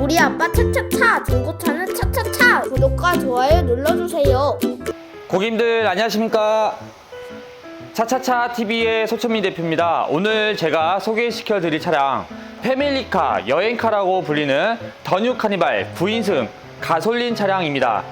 우리 아빠 차차차 중고차는 차차차 구독과 좋아요 눌러주세요. 고객님들 안녕하십니까 차차차 TV의 소천민 대표입니다. 오늘 제가 소개시켜 드릴 차량 패밀리카 여행카라고 불리는 더뉴 카니발 9인승 가솔린 차량입니다.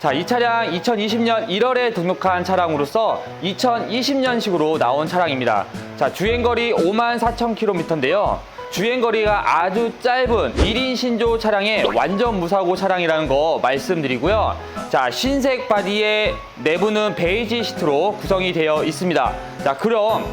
자, 이 차량 2020년 1월에 등록한 차량으로서 2020년식으로 나온 차량입니다. 자, 주행거리 5만 4천 킬로미터인데요. 주행거리가 아주 짧은 1인 신조 차량의 완전 무사고 차량이라는 거 말씀드리고요. 자, 흰색 바디의 내부는 베이지 시트로 구성이 되어 있습니다. 자, 그럼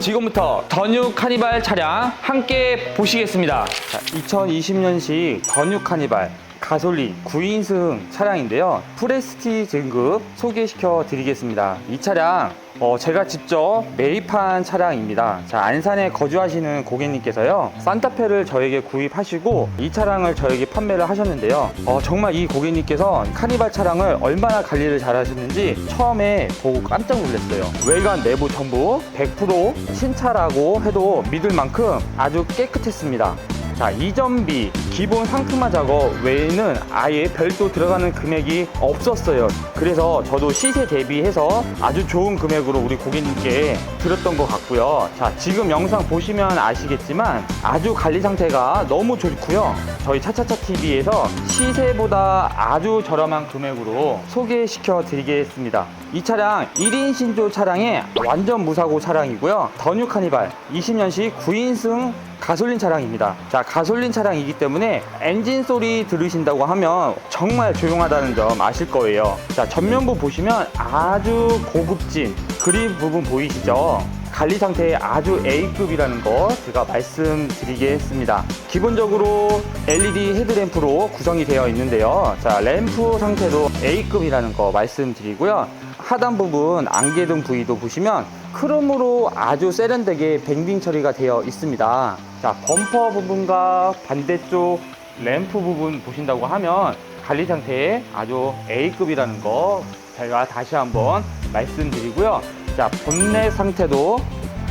지금부터 더뉴 카니발 차량 함께 보시겠습니다. 자, 2020년식 더뉴 카니발 가솔린 9인승 차량인데요. 프레스티 등급 소개시켜 드리겠습니다. 이 차량 어, 제가 직접 매입한 차량입니다. 자, 안산에 거주하시는 고객님께서요. 산타페를 저에게 구입하시고 이 차량을 저에게 판매를 하셨는데요. 어, 정말 이 고객님께서 카니발 차량을 얼마나 관리를 잘 하셨는지 처음에 보고 깜짝 놀랐어요. 외관 내부 전부 100% 신차라고 해도 믿을 만큼 아주 깨끗했습니다. 자, 이전비, 기본 상품화 작업 외에는 아예 별도 들어가는 금액이 없었어요. 그래서 저도 시세 대비해서 아주 좋은 금액으로 우리 고객님께 드렸던 것 같고요. 자, 지금 영상 보시면 아시겠지만 아주 관리 상태가 너무 좋고요. 저희 차차차 TV에서 시세보다 아주 저렴한 금액으로 소개시켜 드리겠습니다. 이 차량 1인 신조 차량의 완전 무사고 차량이고요. 더뉴 카니발 20년식 9인승 가솔린 차량입니다. 자, 가솔린 차량이기 때문에 엔진 소리 들으신다고 하면 정말 조용하다는 점 아실 거예요. 자, 전면부 보시면 아주 고급진 그립 부분 보이시죠? 관리 상태 아주 A급이라는 거 제가 말씀드리겠습니다. 기본적으로 LED 헤드램프로 구성이 되어 있는데요. 자, 램프 상태도 A급이라는 거 말씀드리고요. 하단 부분 안개등 부위도 보시면 크롬으로 아주 세련되게 뱅빙 처리가 되어 있습니다. 자, 범퍼 부분과 반대쪽 램프 부분 보신다고 하면 관리 상태 아주 A급이라는 거 제가 다시 한번 말씀드리고요. 자, 본넷 상태도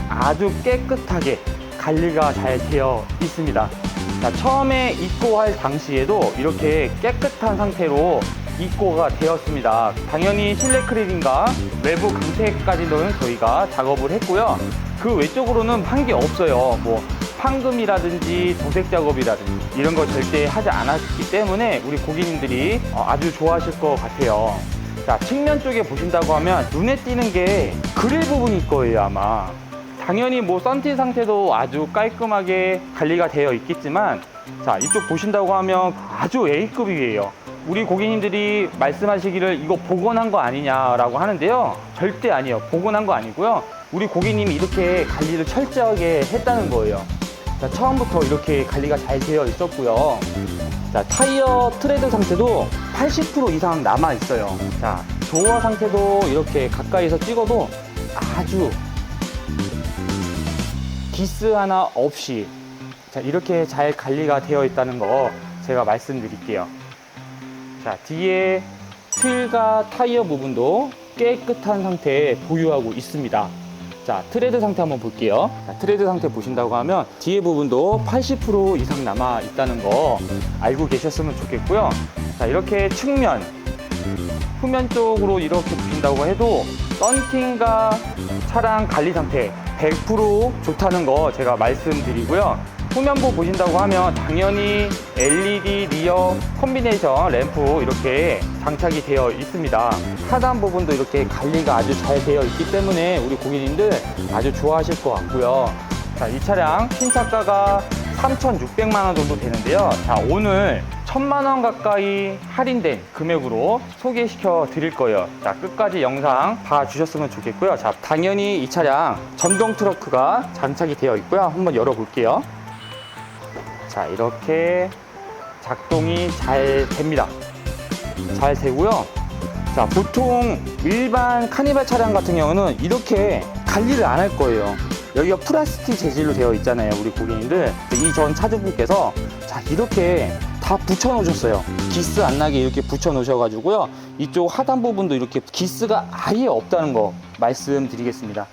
아주 깨끗하게 관리가 잘 되어 있습니다. 자, 처음에 입고할 당시에도 이렇게 깨끗한 상태로 입고가 되었습니다. 당연히 실내 크릴인가 외부 강태까지는 저희가 작업을 했고요. 그 외쪽으로는 한게 없어요. 뭐 판금이라든지 도색 작업이라든지 이런 거 절대 하지 않았기 때문에 우리 고객님들이 어, 아주 좋아하실 것 같아요. 자, 측면 쪽에 보신다고 하면 눈에 띄는 게 그릴 부분일 거예요, 아마. 당연히 뭐 썬팅 상태도 아주 깔끔하게 관리가 되어 있겠지만 자, 이쪽 보신다고 하면 아주 A급이에요. 우리 고객님들이 말씀하시기를 이거 복원한 거 아니냐라고 하는데요. 절대 아니에요. 복원한 거 아니고요. 우리 고객님이 이렇게 관리를 철저하게 했다는 거예요. 자, 처음부터 이렇게 관리가 잘 되어 있었고요. 자, 타이어 트레드 상태도 80% 이상 남아 있어요. 자, 도어 상태도 이렇게 가까이서 찍어도 아주 기스 하나 없이 자, 이렇게 잘 관리가 되어 있다는 거 제가 말씀드릴게요. 자, 뒤에 휠과 타이어 부분도 깨끗한 상태에 보유하고 있습니다. 자, 트레드 상태 한번 볼게요. 자, 트레드 상태 보신다고 하면 뒤에 부분도 80% 이상 남아 있다는 거 알고 계셨으면 좋겠고요. 자, 이렇게 측면, 후면 쪽으로 이렇게 보신다고 해도 썬팅과 차량 관리 상태 100% 좋다는 거 제가 말씀드리고요. 후면부 보신다고 하면 당연히 LED 리어 콤비네이션 램프 이렇게 장착이 되어 있습니다. 하단 부분도 이렇게 관리가 아주 잘 되어 있기 때문에 우리 고객님들 아주 좋아하실 것 같고요. 자, 이 차량 신차가가 3,600만 원 정도 되는데요. 자, 오늘 1,000만 원 가까이 할인된 금액으로 소개시켜 드릴 거예요. 자, 끝까지 영상 봐주셨으면 좋겠고요. 자, 당연히 이 차량 전동 트러크가 장착이 되어 있고요. 한번 열어볼게요. 자, 이렇게 작동이 잘 됩니다. 잘 되고요. 자, 보통 일반 카니발 차량 같은 경우는 이렇게 관리를 안 할 거예요. 여기가 플라스틱 재질로 되어 있잖아요, 우리 고객님들. 이 전 차주분께서 자, 이렇게 다 붙여 놓으셨어요. 기스 안 나게 이렇게 붙여 놓으셔 가지고요. 이쪽 하단 부분도 이렇게 기스가 아예 없다는 거 말씀드리겠습니다.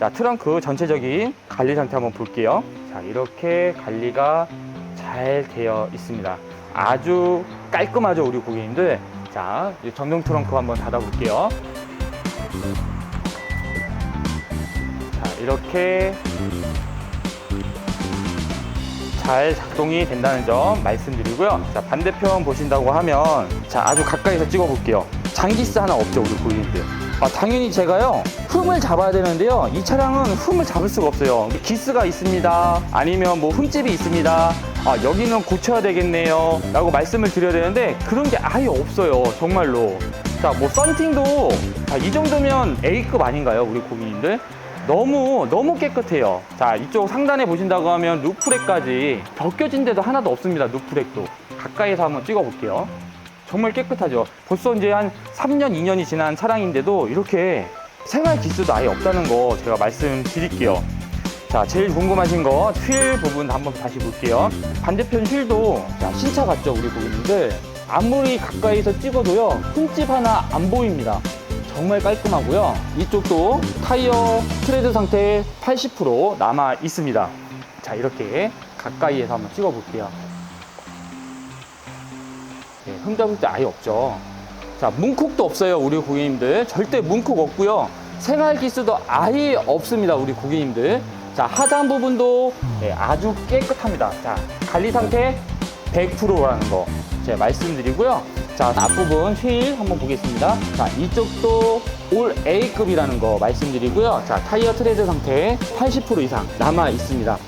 자, 트렁크 전체적인 관리 상태 한번 볼게요. 자, 이렇게 관리가 잘 되어 있습니다. 아주 깔끔하죠 우리 고객님들 자이 전동 트렁크 한번 닫아 볼게요 자 이렇게 잘 작동이 된다는 점 말씀드리고요. 자 반대편 보신다고 하면 자 아주 가까이서 찍어 볼게요. 장기스 하나 없죠 우리 고객님들. 아, 당연히 제가요 흠을 잡아야 되는데요. 이 차량은 흠을 잡을 수가 없어요. 기스가 있습니다. 아니면 뭐 흠집이 있습니다. 아 여기는 고쳐야 되겠네요. 라고 말씀을 드려야 되는데 그런 게 아예 없어요 정말로. 자 뭐 썬팅도 자, 이 정도면 A급 아닌가요 우리 고객님들 너무 너무 깨끗해요 자 이쪽 상단에 보신다고 하면 루프렉까지 벗겨진 데도 하나도 없습니다 루프렉도 가까이서 한번 찍어 볼게요 정말 깨끗하죠. 벌써 이제 한 3년, 2년이 지난 차량인데도 이렇게 생활 기수도 아예 없다는 거 제가 말씀드릴게요. 자, 제일 궁금하신 거 휠 부분 한번 다시 볼게요. 반대편 휠도 자, 신차 같죠, 우리 고객님들. 아무리 가까이서 찍어도요, 흠집 하나 안 보입니다. 정말 깔끔하고요. 이쪽도 타이어 트레드 상태 80% 남아 있습니다. 자, 이렇게 가까이에서 한번 찍어 볼게요. 예, 흠잡을 때 아예 없죠. 자, 문콕도 없어요, 우리 고객님들. 절대 문콕 없고요. 생활 기수도 아예 없습니다, 우리 고객님들. 자, 하단 부분도 예, 아주 깨끗합니다. 자, 관리 상태 100%라는 거 제가 말씀드리고요. 자, 앞부분 휠 한번 보겠습니다. 자, 이쪽도 올 A급이라는 거 말씀드리고요. 자, 타이어 트레드 상태 80% 이상 남아 있습니다.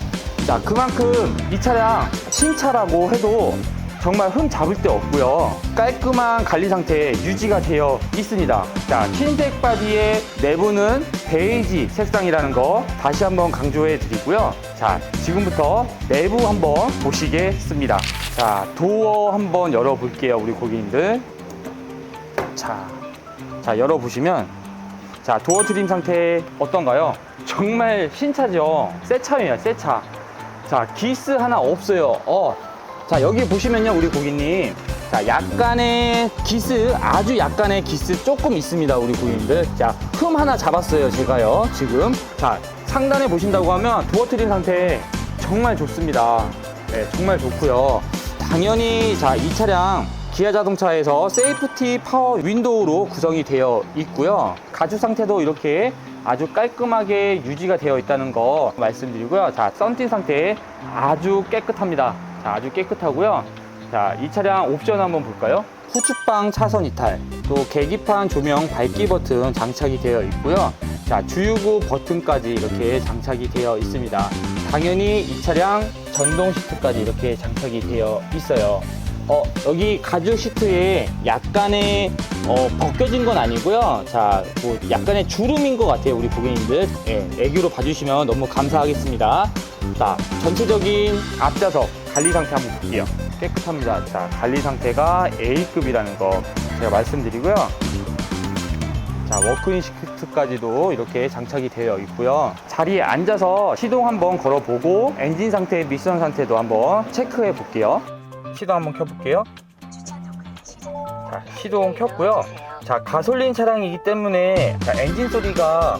자, 그만큼 이 차량 신차라고 해도 정말 흠 잡을 데 없고요. 깔끔한 관리 상태 유지가 되어 있습니다. 자, 흰색 바디의 내부는 베이지 색상이라는 거 다시 한번 강조해 드리고요. 자, 지금부터 내부 한번 보시겠습니다. 자, 도어 한번 열어 볼게요, 우리 고객님들. 자, 자, 열어 보시면 자, 도어 트림 상태 어떤가요? 정말 신차죠. 새 차예요, 새 차. 자, 기스 하나 없어요. 어, 자, 여기 보시면요, 우리 고객님. 자, 약간의 기스, 아주 약간의 기스 조금 있습니다, 우리 고객님들. 자, 흠 하나 잡았어요, 제가요, 지금. 자, 상단에 보신다고 하면 도어 트림 상태 정말 좋습니다. 네, 정말 좋고요. 당연히, 자, 이 차량 기아 자동차에서 세이프티 파워 윈도우로 구성이 되어 있고요. 가죽 상태도 이렇게 아주 깔끔하게 유지가 되어 있다는 거 말씀드리고요. 자, 썬팅 상태 아주 깨끗합니다. 자, 아주 깨끗하고요. 자, 이 차량 옵션 한번 볼까요? 후측방 차선 이탈, 또 계기판 조명 밝기 버튼 장착이 되어 있고요. 자, 주유구 버튼까지 이렇게 장착이 되어 있습니다. 당연히 이 차량 전동 시트까지 이렇게 장착이 되어 있어요. 어, 여기 가죽 시트에 약간의 어, 벗겨진 건 아니고요. 자, 뭐 약간의 주름인 것 같아요, 우리 고객님들. 예, 애교로 봐주시면 너무 감사하겠습니다. 자, 전체적인 앞좌석 관리 상태 한번 볼게요. 깨끗합니다. 자, 관리 상태가 A급이라는 거 제가 말씀드리고요. 자, 워크인 시트까지도 이렇게 장착이 되어 있고요. 자리에 앉아서 시동 한번 걸어보고 엔진 상태, 미션 상태도 한번 체크해 볼게요. 시동 한번 켜볼게요. 자, 시동 켰고요. 자, 가솔린 차량이기 때문에 자, 엔진 소리가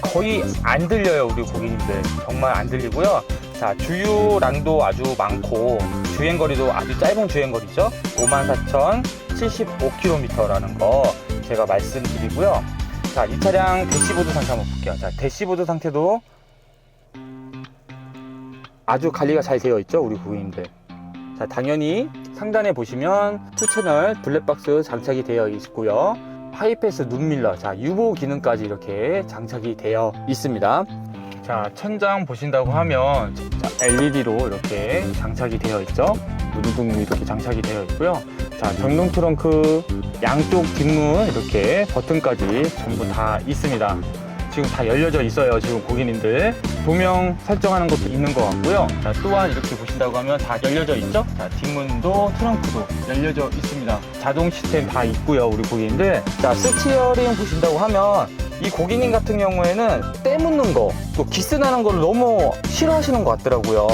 거의 안 들려요, 우리 고객님들. 정말 안 들리고요. 자, 주유량도 아주 많고 주행거리도 아주 짧은 주행거리죠. 54,075km라는 거 제가 말씀드리고요. 자, 이 차량 대시보드 상태 한번 볼게요. 자, 대시보드 상태도 아주 관리가 잘 되어 있죠, 우리 고객님들. 자, 당연히 상단에 보시면 투 채널 블랙박스 장착이 되어 있고요. 하이패스 눈밀러, 자, 유보 기능까지 이렇게 장착이 되어 있습니다. 자, 천장 보신다고 하면 자, LED로 이렇게 장착이 되어 있죠. 누르등이 이렇게 장착이 되어 있고요. 자, 전동 트렁크 양쪽 뒷문 이렇게 버튼까지 전부 다 있습니다. 지금 다 열려져 있어요. 지금 고객님들 조명 설정하는 것도 있는 것 같고요. 자, 또한 이렇게 보신다고 하면 다 열려져 있죠. 자, 뒷문도 트렁크도 열려져 있습니다. 자동 시스템 다 있고요. 우리 고객님들. 자, 스티어링 보신다고 하면 이 고객님 같은 경우에는 때 묻는 거, 또 기스 나는 걸 너무 싫어하시는 것 같더라고요.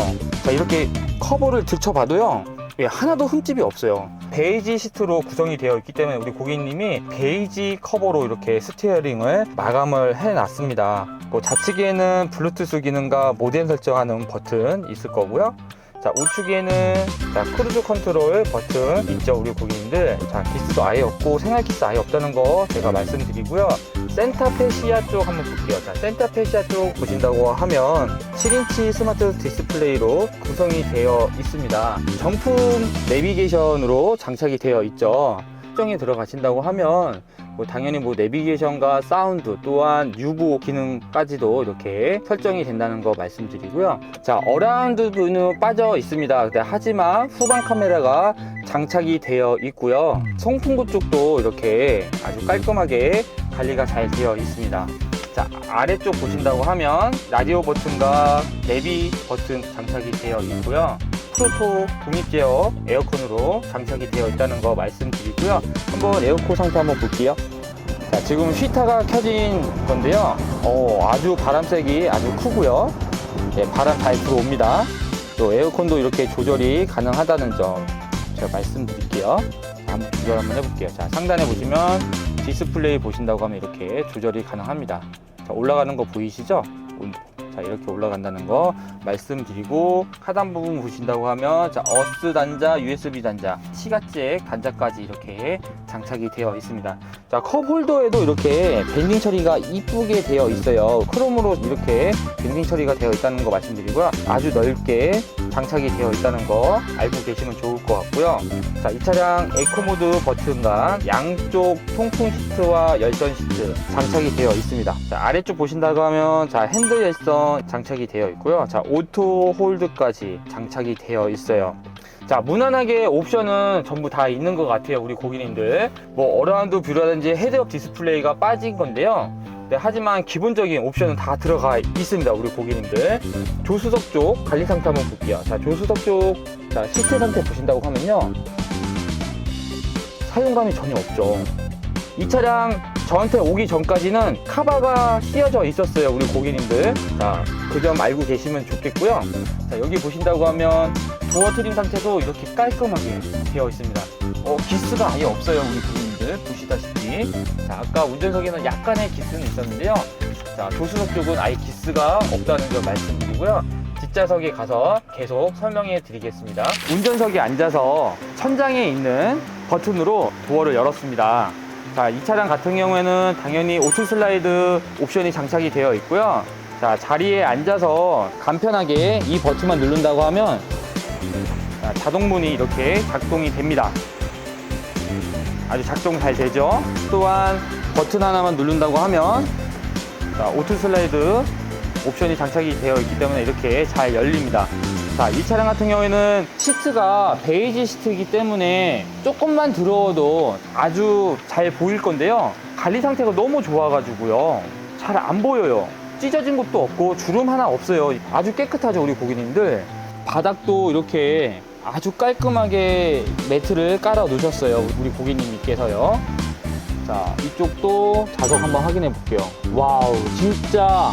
자, 이렇게 커버를 들춰봐도요. 예, 하나도 흠집이 없어요. 베이지 시트로 구성이 되어 있기 때문에 우리 고객님이 베이지 커버로 이렇게 스티어링을 마감을 해 놨습니다. 뭐 좌측에는 블루투스 기능과 모뎀 설정하는 버튼 있을 거고요. 자, 우측에는 자, 크루즈 컨트롤 버튼 있죠, 우리 고객님들. 자, 기스도 아예 없고 생활 기스 아예 없다는 거 제가 말씀드리고요. 센터페시아 쪽 한번 볼게요. 자, 센터페시아 쪽 보신다고 하면 7인치 스마트 디스플레이로 구성이 되어 있습니다. 정품 내비게이션으로 장착이 되어 있죠. 설정에 들어가신다고 하면 뭐 당연히 뭐 내비게이션과 사운드 또한 유보 기능까지도 이렇게 설정이 된다는 거 말씀드리고요. 자 어라운드 뷰는 빠져 있습니다. 근데 하지만 후방 카메라가 장착이 되어 있고요. 송풍구 쪽도 이렇게 아주 깔끔하게 관리가 잘 되어 있습니다. 자 아래쪽 보신다고 하면 라디오 버튼과 내비 버튼 장착이 되어 있고요. 프로토 독립 제어 에어컨으로 장착이 되어 있다는 거 말씀드리고 요. 한번 에어컨 상태 한번 볼게요. 자, 지금 휘타가 켜진 건데요. 어, 아주 바람색이 아주 크고요. 예, 바람 잘 들어옵니다. 또 에어컨도 이렇게 조절이 가능하다는 점 제가 말씀드릴게요. 자, 한번 조절 한번 해볼게요. 자, 상단에 보시면 디스플레이 보신다고 하면 이렇게 조절이 가능합니다. 자, 올라가는 거 보이시죠? 자, 이렇게 올라간다는 거 말씀드리고 하단 부분 보신다고 하면 자, 어스 단자, USB 단자, 시가잭 단자까지 이렇게 장착이 되어 있습니다. 자, 컵 홀더에도 이렇게 밴딩 처리가 이쁘게 되어 있어요. 크롬으로 이렇게 밴딩 처리가 되어 있다는 거 말씀드리고요. 아주 넓게 장착이 되어 있다는 거 알고 계시면 좋을 것 같고요. 자, 이 차량 에코 모드 버튼과 양쪽 통풍 시트와 열선 시트 장착이 되어 있습니다. 자, 아래쪽 보신다고 하면 자, 핸들 열선 장착이 되어 있고요. 자, 오토 홀드까지 장착이 되어 있어요. 자, 무난하게 옵션은 전부 다 있는 것 같아요, 우리 고객님들. 뭐, 어라운드 뷰라든지 헤드업 디스플레이가 빠진 건데요. 네, 하지만 기본적인 옵션은 다 들어가 있습니다, 우리 고객님들. 조수석 쪽 관리 상태 한번 볼게요. 자, 조수석 쪽, 자, 시트 상태 보신다고 하면요. 사용감이 전혀 없죠. 이 차량 저한테 오기 전까지는 카바가 씌어져 있었어요, 우리 고객님들. 자, 그 점 알고 계시면 좋겠고요. 자, 여기 보신다고 하면 도어 트림 상태도 이렇게 깔끔하게 되어 있습니다. 어, 기스가 아예 없어요, 우리 고객님 들. 보시다시피. 자, 아까 운전석에는 약간의 기스는 있었는데요. 자, 조수석 쪽은 아예 기스가 없다는 점 말씀드리고요. 뒷좌석에 가서 계속 설명해 드리겠습니다. 운전석에 앉아서 천장에 있는 버튼으로 도어를 열었습니다. 자, 이 차량 같은 경우에는 당연히 오토 슬라이드 옵션이 장착이 되어 있고요. 자, 자리에 앉아서 간편하게 이 버튼만 누른다고 하면 자, 자동문이 이렇게 작동이 됩니다. 아주 작동 잘 되죠. 또한 버튼 하나만 누른다고 하면 자, 오토 슬라이드 옵션이 장착이 되어 있기 때문에 이렇게 잘 열립니다. 자, 이 차량 같은 경우에는 시트가 베이지 시트이기 때문에 조금만 들어도 아주 잘 보일 건데요. 관리 상태가 너무 좋아가지고요. 잘 안 보여요. 찢어진 것도 없고 주름 하나 없어요. 아주 깨끗하죠, 우리 고객님들. 바닥도 이렇게 아주 깔끔하게 매트를 깔아 놓으셨어요. 우리 고객님께서요. 자, 이쪽도 좌석 한번 확인해 볼게요. 와우, 진짜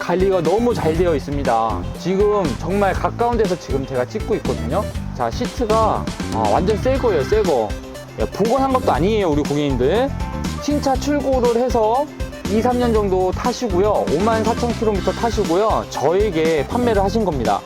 관리가 너무 잘 되어 있습니다. 지금 정말 가까운 데서 지금 제가 찍고 있거든요. 자, 시트가 아, 완전 새 거예요, 새 거. 야, 복원한 것도 아니에요, 우리 고객님들. 신차 출고를 해서 2, 3년 정도 타시고요. 5만 4천 킬로미터 타시고요. 저에게 판매를 하신 겁니다.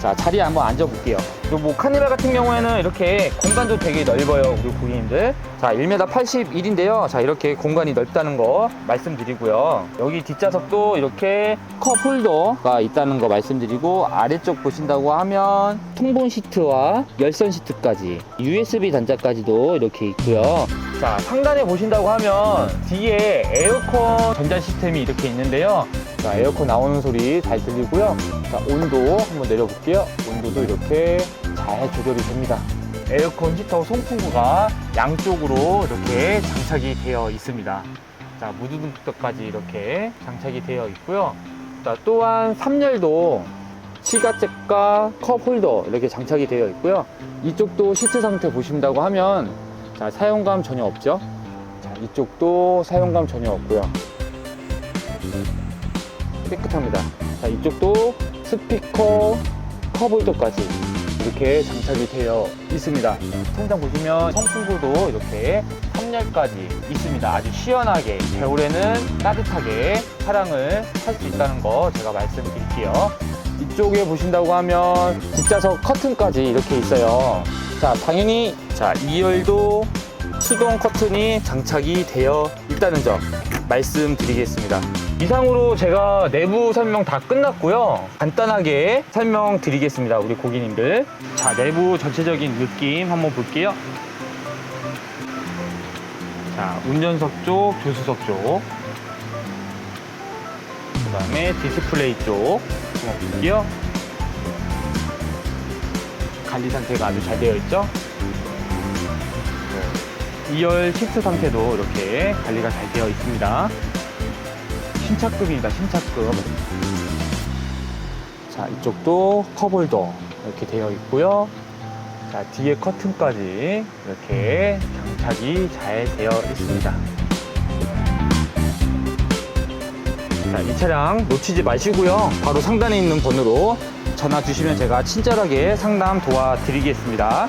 자, 자리에 한번 앉아볼게요. 뭐 카니발 같은 경우에는 이렇게 공간도 되게 넓어요, 우리 고객님들. 자, 1m 81인데요. 자, 이렇게 공간이 넓다는 거 말씀드리고요. 여기 뒷좌석도 이렇게 컵 홀더가 있다는 거 말씀드리고 아래쪽 보신다고 하면 통본 시트와 열선 시트까지 USB 단자까지도 이렇게 있고요. 자, 상단에 보신다고 하면 뒤에 에어컨 전자 시스템이 이렇게 있는데요. 자, 에어컨 나오는 소리 잘 들리고요. 자, 온도 한번 내려볼게요. 온도도 이렇게 잘 조절이 됩니다. 에어컨 히터 송풍구가 양쪽으로 이렇게 장착이 되어 있습니다. 자, 무드등급까지 이렇게 장착이 되어 있고요. 자, 또한 3열도 시가잭과 컵 홀더 이렇게 장착이 되어 있고요. 이쪽도 시트 상태 보신다고 하면 자, 사용감 전혀 없죠? 자, 이쪽도 사용감 전혀 없고요. 깨끗합니다. 자, 이쪽도 스피커 컵홀더까지 이렇게 장착이 되어 있습니다. 천장 보시면 선풍구도 이렇게 3열까지 있습니다. 아주 시원하게 겨울에는 따뜻하게 차량을 탈 수 있다는 거 제가 말씀드릴게요. 이쪽에 보신다고 하면 뒷좌석 커튼까지 이렇게 있어요. 자, 당연히 자, 2열도 수동 커튼이 장착이 되어 있다는 점 말씀드리겠습니다. 이상으로 제가 내부 설명 다 끝났고요. 간단하게 설명드리겠습니다. 우리 고객님들. 자, 내부 전체적인 느낌 한번 볼게요. 자, 운전석 쪽, 조수석 쪽. 그 다음에 디스플레이 쪽 한번 볼게요. 관리 상태가 아주 잘 되어 있죠? 네. 2열 시트 상태도 이렇게 관리가 잘 되어 있습니다. 신차급입니다, 신차급. 자, 이쪽도 컵홀더 이렇게 되어 있고요. 자, 뒤에 커튼까지 이렇게 장착이 잘 되어 있습니다. 자, 이 차량 놓치지 마시고요. 바로 상단에 있는 번호로 전화 주시면 제가 친절하게 상담 도와드리겠습니다.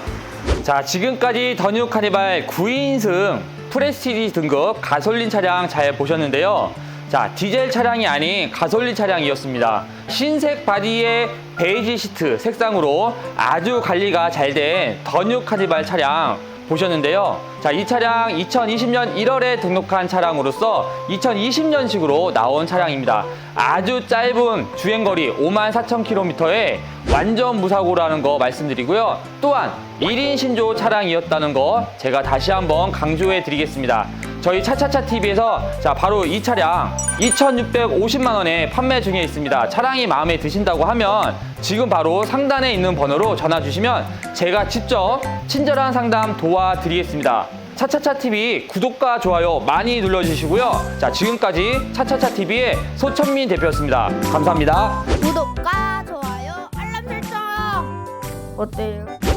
자, 지금까지 더뉴 카니발 9인승 프레스티지 등급 가솔린 차량 잘 보셨는데요. 자, 디젤 차량이 아닌 가솔린 차량이었습니다. 흰색 바디에 베이지 시트 색상으로 아주 관리가 잘 된 더뉴 카니발 차량 보셨는데요. 자, 이 차량 2020년 1월에 등록한 차량으로서 2020년식으로 나온 차량입니다. 아주 짧은 주행거리 5만 4천 킬로미터에 완전 무사고라는 거 말씀드리고요. 또한 1인 신조 차량이었다는 거 제가 다시 한번 강조해 드리겠습니다. 저희 차차차 TV에서 자 바로 이 차량 2,650만 원에 판매 중에 있습니다. 차량이 마음에 드신다고 하면 지금 바로 상단에 있는 번호로 전화 주시면 제가 직접 친절한 상담 도와드리겠습니다. 차차차 TV 구독과 좋아요 많이 눌러주시고요. 자 지금까지 차차차 TV의 소천민 대표였습니다. 감사합니다. 구독과 좋아요 알람 설정 어때요?